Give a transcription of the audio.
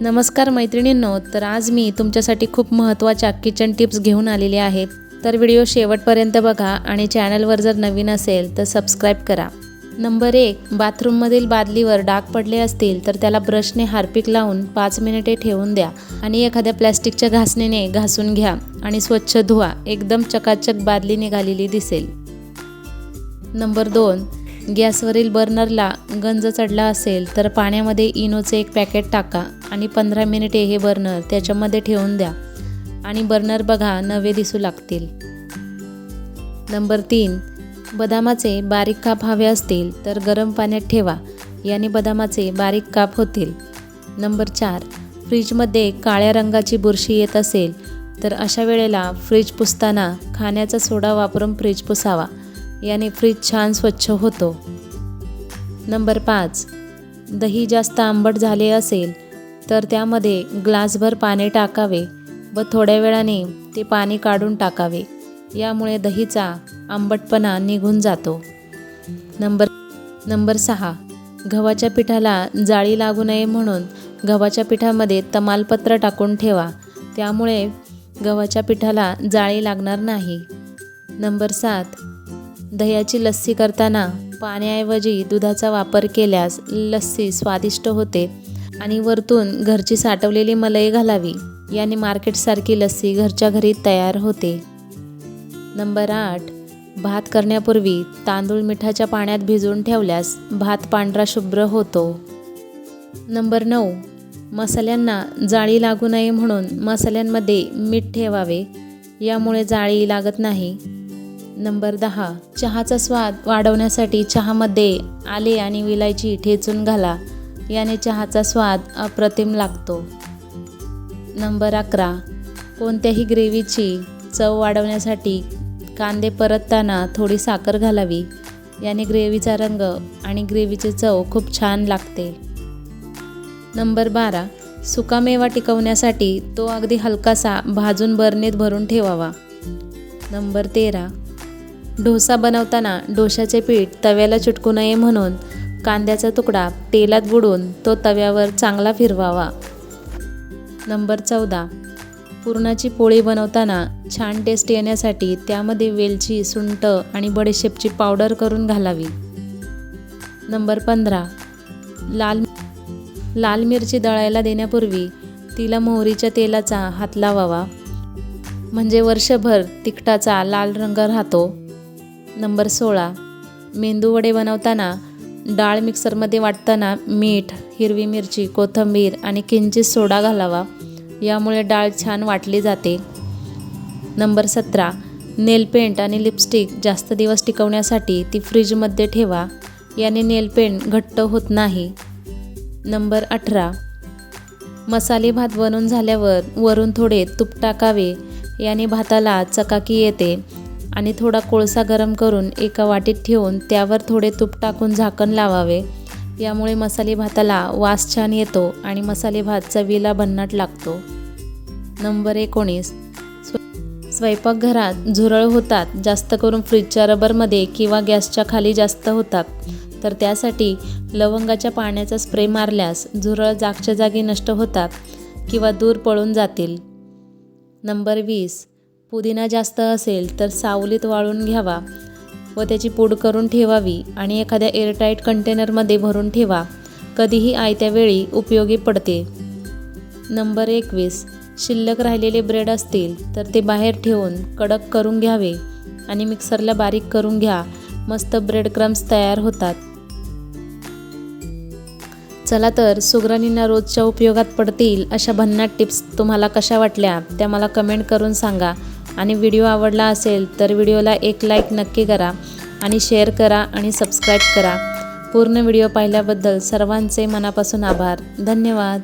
नमस्कार मैत्रिणींनो तर आज मी तुमच्यासाठी खूप महत्त्वाच्या किचन टिप्स घेऊन आलेले आहेत. तर व्हिडिओ शेवटपर्यंत बघा आणि चॅनलवर जर नवीन असेल तर सबस्क्राईब करा. नंबर एक बाथरूममधील बादलीवर डाग पडले असतील तर त्याला ब्रशने हार्पिक लावून पाच मिनिटे ठेवून द्या. आणि एखाद्या प्लॅस्टिकच्या घासणीने घासून घ्या आणि स्वच्छ धुवा. एकदम चकाचक बादली निघालेली दिसेल. नंबर दोन गॅसवरील बर्नरला गंज चढला असेल तर पाण्यामध्ये इनोचे एक पॅकेट टाका आणि पंधरा मिनिटे हे बर्नर त्याच्यामध्ये ठेवून द्या. आणि बर्नर बघा नवे दिसू लागतील. नंबर तीन बदामाचे बारीक काप हवे असतील तर गरम पाण्यात ठेवा. याने बदामाचे बारीक काप होतील. नंबर चार फ्रीजमध्ये काळ्या रंगाची बुरशी येत असेल तर अशा वेळेला फ्रीज पुसताना खाण्याचा सोडा वापरून फ्रीज पुसावा. याने फ्रीज छान स्वच्छ होतो. नंबर पाच दही जास्त आंबट झाले असेल तर त्यामध्ये ग्लासभर पाणी टाकावे व थोड्या वेळाने ते पाणी काढून टाकावे. यामुळे दहीचा आंबटपणा निघून जातो. नंबर नंबर सहा गव्हाच्या पिठाला जाळी लागू नये म्हणून गव्हाच्या पिठामध्ये तमालपत्र टाकून ठेवा. त्यामुळे गव्हाच्या पिठाला जाळी लागणार नाही. नंबर सात दह्याची लस्सी करताना पाण्याऐवजी दुधाचा वापर केल्यास लस्सी स्वादिष्ट होते आणि वरतून घरची साठवलेली मलई घालावी. याने मार्केटसारखी लस्सी घरच्या घरी तयार होते. नंबर आठ. भात करण्यापूर्वी तांदूळ मिठाच्या पाण्यात भिजवून ठेवल्यास भात पांढरा शुभ्र होतो. नंबर नऊ. मसाल्यांना जाळी लागू नये म्हणून मसाल्यांमध्ये मीठ ठेवावे. यामुळे जाळी लागत नाही. नंबर दहा. चहाचा स्वाद वाढवण्यासाठी चहामध्ये आले आणि विलायची ठेचून घाला. याने चहाचा स्वाद अप्रतिम लागतो. नंबर अकरा. कोणत्याही ग्रेव्हीची चव वाढवण्यासाठी कांदे परतताना थोडी साखर घालावी. याने ग्रेव्हीचा रंग आणि ग्रेव्हीची चव खूप छान लागते. नंबर बारा. सुकामेवा टिकवण्यासाठी तो अगदी हलकासा भाजून बरणीत भरून ठेवावा. नंबर तेरा. डोसा बनवताना डोशाचे पीठ तव्याला चिटकू नये म्हणून कांद्याचा तुकडा तेलात बुडून तो तव्यावर चांगला फिरवावा. नंबर चौदा. पुरणाची पोळी बनवताना छान टेस्ट येण्यासाठी त्यामध्ये वेलची सुंट आणि बडीशेपची पावडर करून घालावी. नंबर पंधरा. लाल लाल मिरची दळायला देण्यापूर्वी तिला मोहरीच्या तेलाचा हात लावावा. म्हणजे वर्षभर तिखटाचा लाल रंग राहतो. नंबर सोळा. मेंदूवडे बनवताना डाळ मिक्सरमध्ये वाटताना मीठ हिरवी मिरची कोथिंबीर आणि किंचित सोडा घालावा. यामुळे डाळ छान वाटली जाते. नंबर सतरा. नेलपेंट आणि लिपस्टिक जास्त दिवस टिकवण्यासाठी ती फ्रीजमध्ये ठेवा. याने नेलपेंट घट्ट होत नाही. नंबर अठरा. मसाले भात बनवून झाल्यावर वरून थोडे तूप टाकावे. याने भाताला चकाकी येते. आणि थोडा कोळसा गरम करून एका वाटीत ठेवून त्यावर थोडे तूप टाकून झाकण लावावे. यामुळे मसाले भाताला वास छान येतो आणि मसाले भात चवीला भन्नाट लागतो. नंबर एकोणीस. स्व स्वयंपाकघरात झुरळ होतात जास्त करून फ्रीजच्या रबरमध्ये किंवा गॅसच्या खाली जास्त होतात. तर त्यासाठी लवंगाच्या पाण्याचा स्प्रे मारल्यास झुरळ जागच्या जागी नष्ट होतात किंवा दूर पळून जातील. नंबर वीस. पुदिना जास्त असेल तर सावलीत वाळून घ्यावा व त्याची पूड करून ठेवावी आणि एखाद्या एअरटाईट कंटेनरमध्ये भरून ठेवा. कधीही आयत्या वेळी उपयोगी पडते. नंबर एकवीस. शिल्लक राहिलेले ब्रेड असतील तर ते बाहेर ठेवून कडक करून घ्यावे आणि मिक्सरला बारीक करून घ्या. मस्त ब्रेड क्रम्स तयार होतात. चला तर सुगरणींना रोजच्या उपयोगात पडतील अशा भन्नाट टिप्स तुम्हाला कशा वाटल्या त्या मला कमेंट करून सांगा. आणि व्हिडिओ आवडला असेल तर व्हिडिओला एक लाईक नक्की करा आणि शेअर करा आणि सबस्क्राईब करा. पूर्ण व्हिडिओ पाहिल्याबद्दल सर्वांचे मनापासून आभार. धन्यवाद.